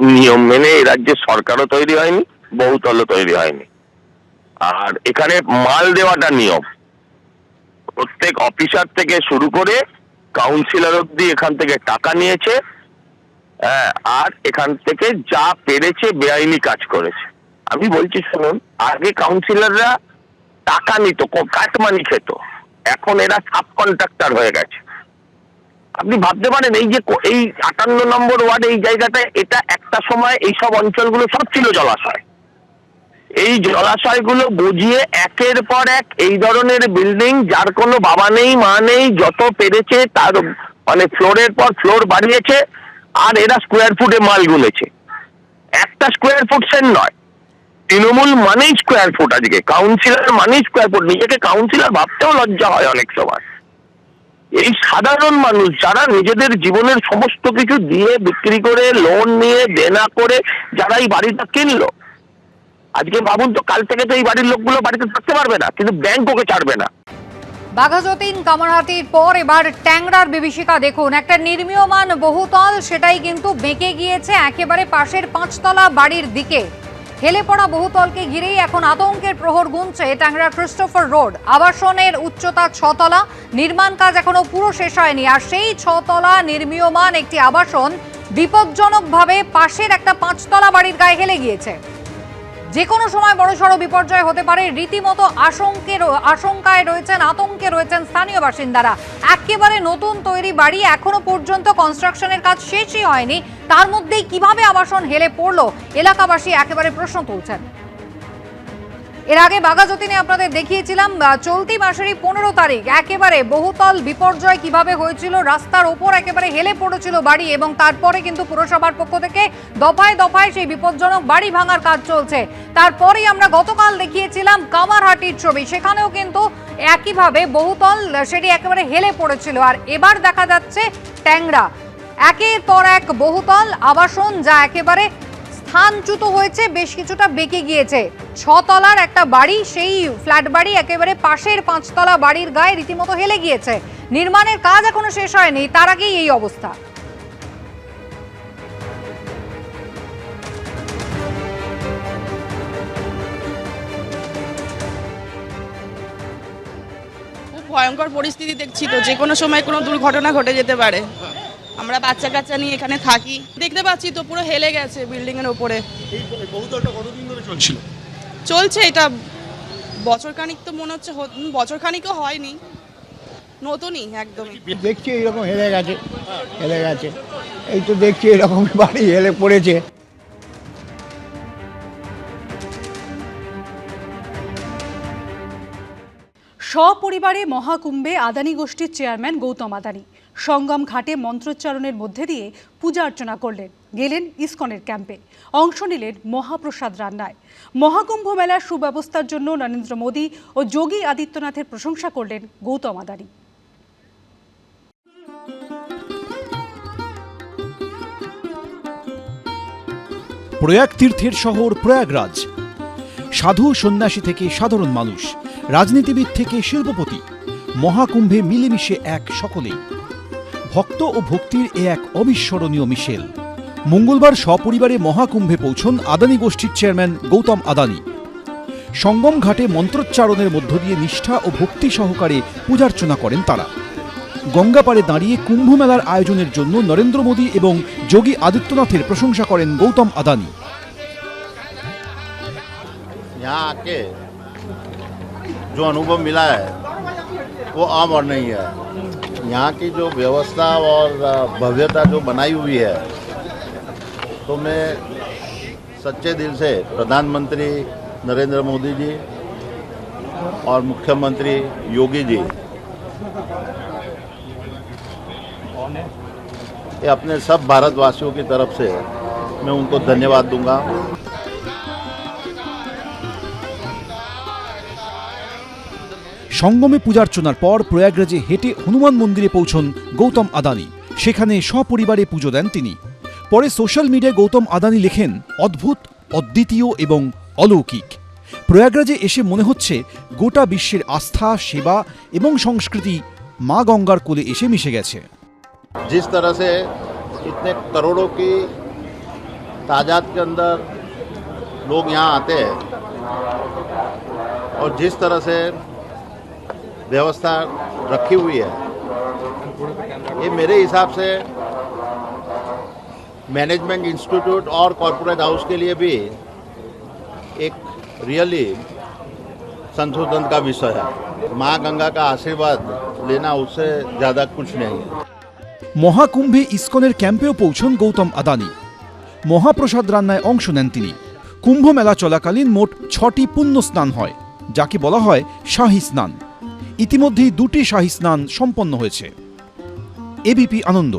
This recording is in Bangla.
নিয়ম মেনে এই রাজ্যে সরকারও তৈরি হয়নি বহুতলও তৈরি হয়নি। আর এখানে মাল দেওয়াটা নিয়ম। প্রত্যেক অফিসার থেকে শুরু করে কাউন্সিলর অব্দি এখান থেকে টাকা নিয়েছে হ্যাঁ, আর এখান থেকে যা পেরেছে বেআইনি কাজ করেছে। আমি বলছি শুনুন আগে কাউন্সিলররা টাকা নিত কাটমানি খেত। এখন এরা সাব কন্ট্রাক্টর হয়ে গেছে। আপনি ভাবতে পারেন, এই যে এই আটান্ন নম্বর ওয়ার্ড, এই জায়গাটায় এটা একটা সময় এই সব অঞ্চলগুলো সব ছিল জলাশয়। এই জলাশয়গুলো বুঝিয়ে একের পর এক এই ধরনের বিল্ডিং যার কোনো বাবা নেই, মা নেই, যত পেরেছে তার মানে ফ্লোরের পর ফ্লোর বাড়িয়েছে, আর এরা স্কোয়ার ফুটে মাল গুনেছে। একটা স্কোয়ার ফুট সেন নয়। তৃণমূল মানেই স্কোয়ার ফুট আজকে। কাউন্সিলর মানেই স্কোয়ার ফুট নিজেকে কাউন্সিলর ভাবতেও লজ্জা হয় অনেক সময়। এই সাধারণ মানুষ যারা নিজেদের জীবনের সমস্ত কিছু দিয়ে বিক্রি করে লোন নিয়ে, দেনা করে, যারা এই বাড়িটা কিনলো। আজকে ভাবুন তো, কাল থেকে তো এই বাড়ির লোকগুলো বাড়িতে থাকতে পারবে না, কিন্তু ব্যাংক ওকে ছাড়বে না। বাঘাযতীন কামারহাটির পর এবার ট্যাংরার বিভীষিকা দেখুন। একটা নির্মীয়মান বহুতল, সেটাই কিন্তু বেঁকে গিয়েছে একেবারে পাশের পাঁচতলা বাড়ির দিকে। হেলে পড়া বহুতলকে ঘিরেই এখন আতঙ্কের প্রহর গুনছে টাঙ্গরা ক্রিস্টোফার রোড। আবাসনের উচ্চতা ছতলা, নির্মাণ কাজ এখনও পুরো শেষ হয়নি। আর সেই ছতলা নির্মীয়মান একটি আবাসন বিপজ্জনকভাবে পাশের একটা পাঁচতলা বাড়ির গায়ে হেলে গিয়েছে। যে কোনো সময় বড়সড় বিপর্যয় হতে পারে। রীতিমতো আশঙ্কে আশঙ্কায় রয়েছেন, আতঙ্কে রয়েছেন স্থানীয় বাসিন্দারা। একেবারে নতুন তৈরি বাড়ি এখনও পর্যন্ত কনস্ট্রাকশনের কাজ শেষই হয়নি। তার মধ্যেই কীভাবে আবাসন হেলে পড়ল? এলাকাবাসী একেবারে প্রশ্ন তুলছেন। এর আগে বাঘাযতীনে আপনাদের দেখিয়েছিলাম চলতি মাসেরই পনেরো তারিখ, একেবারে বহুতল বিপর্যয় কীভাবে হয়েছিল, রাস্তার ওপর একেবারে হেলে পড়েছিল বাড়ি এবং তারপরে কিন্তু পুরসভার পক্ষ থেকে দফায় দফায় সেই বিপজ্জনক বাড়ি ভাঙার কাজ চলছে। তারপরেই আমরা গতকাল দেখিয়েছিলাম কামারহাটির ছবি, সেখানেও কিন্তু একইভাবে বহুতল সেটি একেবারে হেলে পড়েছিল। আর এবার দেখা যাচ্ছে ট্যাংরা। একের পর এক বহুতল আবাসন যা একেবারে স্থানচ্যুত হয়েছে, বেশ কিছুটা বেঁকে গিয়েছে। ছতলার একটা বাড়ি, সেই ফ্ল্যাট বাড়ি একেবারে পাশের পাঁচতলা বাড়ির গায়ে রীতিমতো হেলে গিয়েছে। নির্মাণের কাজ এখনও শেষ হয়নি, তার আগেই এই অবস্থা। ভয়ঙ্কর পরিস্থিতি দেখছি তো, যে কোনো সময় কোনো দুর্ঘটনা ঘটে যেতে পারে। আমরা বাচ্চা কাচ্চা নিয়ে এখানে থাকি। দেখতে পাচ্ছি তো পুরো হেলে গেছে বিল্ডিং এর উপরে এই বহুতলটা কতদিন ধরে চলছিল? চলছে এটা বছর খানিক তো মনে হচ্ছে বছর খানিকও হয়নি। নতুনই একদম দেখছি এইরকম হেলে গেছে হেলে গেছে। এই তো দেখছি এরকম বাড়ি হেলে পড়েছে। সপরিবারে মহাকুম্ভে আদানি গোষ্ঠীর চেয়ারম্যান গৌতম আদানি। সঙ্গম ঘাটে মন্ত্রোচ্চারণের মধ্যে দিয়ে পূজা অর্চনা করলেন। গেলেন ইসকনের ক্যাম্পে। অংশ নিলেন মহাপ্রসাদ রান্নায়। মহাকুম্ভ মেলার সুব্যবস্থার জন্য নরেন্দ্র মোদী ও যোগী আদিত্যনাথের প্রশংসা করলেন গৌতম আদানি। প্রয়াগ তীর্থের শহর প্রয়াগরাজ। সাধু সন্ন্যাসী থেকে সাধারণ মানুষ, রাজনীতিবিদ থেকে শিল্পপতি, মহাকুম্ভে মিলেমিশে এক সকলেই। ভক্ত ও ভক্তির এ এক অবিস্মরণীয় মিশেল মঙ্গলবার সপরিবারে মহাকুম্ভে পৌঁছন আদানি গোষ্ঠীর চেয়ারম্যান গৌতম আদানি সঙ্গম ঘাটে মন্ত্রোচ্চারণের মধ্য দিয়ে নিষ্ঠা ও ভক্তি সহকারে পূজার্চনা করেন তারা গঙ্গাপাড়ে দাঁড়িয়ে কুম্ভ মেলার আয়োজনের জন্য নরেন্দ্র মোদী এবং যোগী আদিত্যনাথের প্রশংসা করেন গৌতম আদানি यहाँ आके जो अनुभव मिला है वो आम और नहीं है यहाँ की जो व्यवस्था और भव्यता जो बनाई हुई है तो मैं सच्चे दिल से प्रधानमंत्री नरेंद्र मोदी जी और मुख्यमंत्री योगी जी, ये अपने सब भारतवासियों की तरफ़ से मैं उनको धन्यवाद दूँगा। সঙ্গমে পূজার্চনার পর প্রয়াগরাজে হেঁটে হনুমান মন্দিরে পৌঁছন গৌতম আদানি সেখানে সপরিবারে পুজো দেন তিনি পরে সোশ্যাল মিডিয়ায় গৌতম আদানি লেখেন অদ্ভুত অদ্বিতীয় এবং অলৌকিক প্রয়াগরাজে এসে মনে হচ্ছে গোটা বিশ্বের আস্থা সেবা এবং সংস্কৃতি মা গঙ্গার কোলে এসে মিশে গেছে जिस तरह से इतने करोड़ों की ताजाद के अंदर लोग यहाँ आते हैं और जिस तरह से व्यवस्था रखी हुई है ये मेरे हिसाब से मैनेजमेंट इंस्टीट्यूट और कॉरपोरेट हाउस के लिए भी एक रियली संशोधन का विषय है माँ गंगा का आशीर्वाद लेना उससे ज़्यादा कुछ नहीं है মহাকুম্ভে ইসকনের ক্যাম্পেও পৌঁছন গৌতম আদানি মহাপ্রসাদ রান্নায় অংশ নেন তিনি কুম্ভ মেলা চলাকালীন মোট ছটি পুণ্য স্নান হয় যাকে বলা হয় শাহী স্নান ইতিমধ্যেই দুটি শাহী স্নান সম্পন্ন হয়েছে। এবিপি আনন্দ।